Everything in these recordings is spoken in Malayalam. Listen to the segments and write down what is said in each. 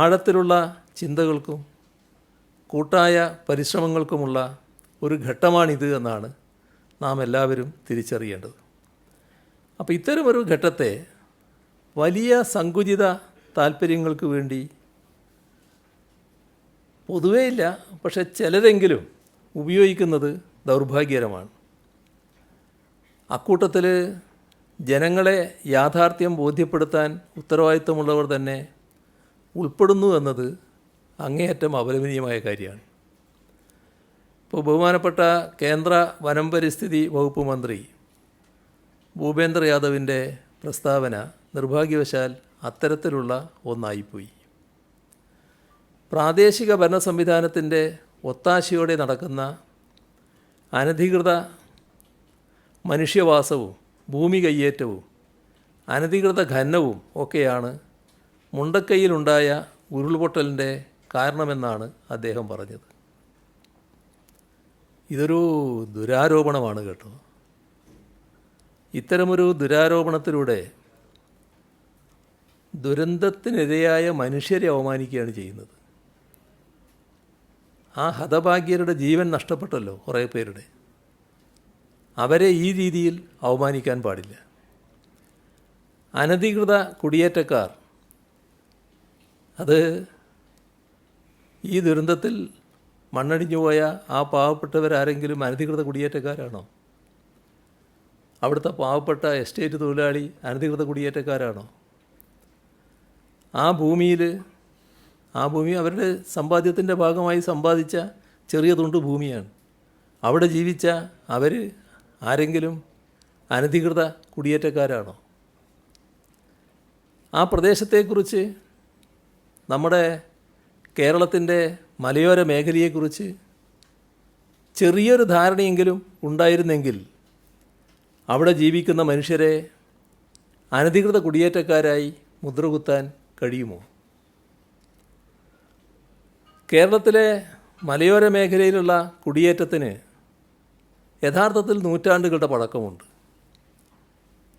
ആഴത്തിലുള്ള ചിന്തകൾക്കും കൂട്ടായ പരിശ്രമങ്ങൾക്കുമുള്ള ഒരു ഘട്ടമാണിത് എന്നാണ് നാം എല്ലാവരും തിരിച്ചറിയേണ്ടത്. അപ്പോൾ ഇത്തരമൊരു ഘട്ടത്തെ വലിയ സങ്കുചിത താല്പര്യങ്ങൾക്ക് വേണ്ടി പൊതുവേ ഇല്ല പക്ഷെ ചിലരെങ്കിലും ഉപയോഗിക്കുന്നത് ദൗർഭാഗ്യകരമാണ്. അക്കൂട്ടത്തിൽ ജനങ്ങളെ യാഥാർത്ഥ്യം ബോധ്യപ്പെടുത്താൻ ഉത്തരവാദിത്തമുള്ളവർ തന്നെ ഉൾപ്പെടുന്നു എന്നത് അങ്ങേയറ്റം അപലപനീയമായ കാര്യമാണ്. ഇപ്പോൾ ബഹുമാനപ്പെട്ട കേന്ദ്ര വനം പരിസ്ഥിതി വകുപ്പ് മന്ത്രി ഭൂപേന്ദ്ര യാദവിന്റെ പ്രസ്താവന നിർഭാഗ്യവശാൽ അത്തരത്തിലുള്ള ഒന്നായിപ്പോയി. പ്രാദേശിക ഭരണ സംവിധാനത്തിന്റെ ഒത്താശയോടെ നടക്കുന്ന അനധികൃത മനുഷ്യവാസവും ഭൂമി കയ്യേറ്റവും അനധികൃത ഖനനവും ഒക്കെയാണ് മുണ്ടക്കൈയിലുണ്ടായ ഉരുൾപൊട്ടലിന്റെ കാരണമെന്നാണ് അദ്ദേഹം പറഞ്ഞത്. ഇതൊരു ദുരാരോപണമാണ് കേട്ടോ. ഇത്തരമൊരു ദുരാരോപണത്തിലൂടെ ദുരന്തത്തിനിരയായ മനുഷ്യരെ അവമാനിക്കുകയാണ് ചെയ്യുന്നത്. ആ ഹതഭാഗ്യരുടെ ജീവൻ നഷ്ടപ്പെട്ടല്ലോ കുറേ പേരുടെ. അവരെ ഈ രീതിയിൽ അവമാനിക്കാൻ പാടില്ല. അനധികൃത കുടിയേറ്റക്കാർ അത് ഈ ദുരന്തത്തിൽ മണ്ണടിഞ്ഞു പോയ ആ പാവപ്പെട്ടവരാരെങ്കിലും അനധികൃത കുടിയേറ്റക്കാരാണോ? അവിടുത്തെ പാവപ്പെട്ട എസ്റ്റേറ്റ് തൊഴിലാളി അനധികൃത കുടിയേറ്റക്കാരാണോ? ആ ഭൂമിയിൽ ആ ഭൂമി അവരുടെ സമ്പാദ്യത്തിന്റെ ഭാഗമായി സമ്പാദിച്ച ചെറിയ തുണ്ട് ഭൂമിയാണ്. അവിടെ ജീവിച്ച അവർ ആരെങ്കിലും അനധികൃത കുടിയേറ്റക്കാരാണോ? ആ പ്രദേശത്തെക്കുറിച്ച് നമ്മുടെ കേരളത്തിന്റെ മലയോര മേഖലയെക്കുറിച്ച് ചെറിയൊരു ധാരണയെങ്കിലും ഉണ്ടായിരുന്നെങ്കിൽ അവിടെ ജീവിക്കുന്ന മനുഷ്യരെ അനധികൃത കുടിയേറ്റക്കാരായി മുദ്രകുത്താൻ കഴിയുമോ? കേരളത്തിലെ മലയോര മേഖലയിലുള്ള കുടിയേറ്റത്തിന് യഥാർത്ഥത്തിൽ നൂറ്റാണ്ടുകളുടെ പഴക്കമുണ്ട്.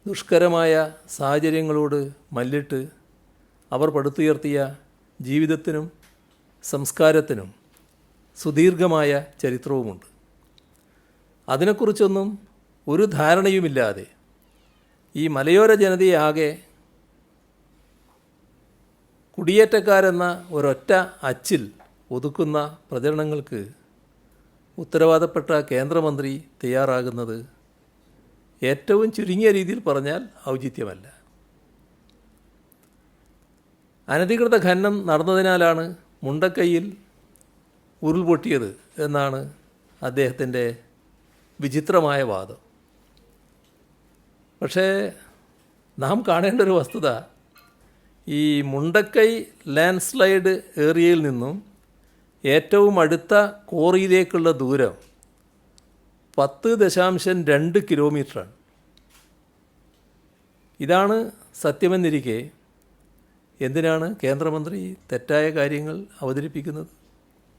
ദുഷ്കരമായ സാഹചര്യങ്ങളോട് മല്ലിട്ട് അവർ പടുത്തുയർത്തിയ ജീവിതത്തിനും സംസ്കാരത്തിനും സുദീർഘമായ ചരിത്രവുമുണ്ട്. അതിനെക്കുറിച്ചൊന്നും ഒരു ധാരണയുമില്ലാതെ ഈ മലയോര ജനതയെ ആകെ കുടിയേറ്റക്കാരെന്ന ഒരൊറ്റ അച്ചിൽ ഒതുക്കുന്ന പ്രചരണങ്ങൾക്ക് ഉത്തരവാദപ്പെട്ട കേന്ദ്രമന്ത്രി തയ്യാറാകുന്നത് ഏറ്റവും ചുരുങ്ങിയ രീതിയിൽ പറഞ്ഞാൽ ഔചിത്യമല്ല. അനധികൃത ഖനനം നടന്നതിനാലാണ് മുണ്ടക്കൈയിൽ ഉരുൾപൊട്ടിയത് എന്നാണ് അദ്ദേഹത്തിന്റെ വിചിത്രമായ വാദം. പക്ഷേ നാം കാണേണ്ട ഒരു വസ്തുത ഈ മുണ്ടക്കൈ ലാൻഡ് സ്ലൈഡ് ഏരിയയിൽ നിന്നും ഏറ്റവും അടുത്ത കോറിയിലേക്കുള്ള ദൂരം പത്ത് ദശാംശം രണ്ട് കിലോമീറ്ററാണ്. ഇതാണ് സത്യമെന്നിരിക്കെ എന്തിനാണ് കേന്ദ്രമന്ത്രി തെറ്റായ കാര്യങ്ങൾ അവതരിപ്പിക്കുന്നത്?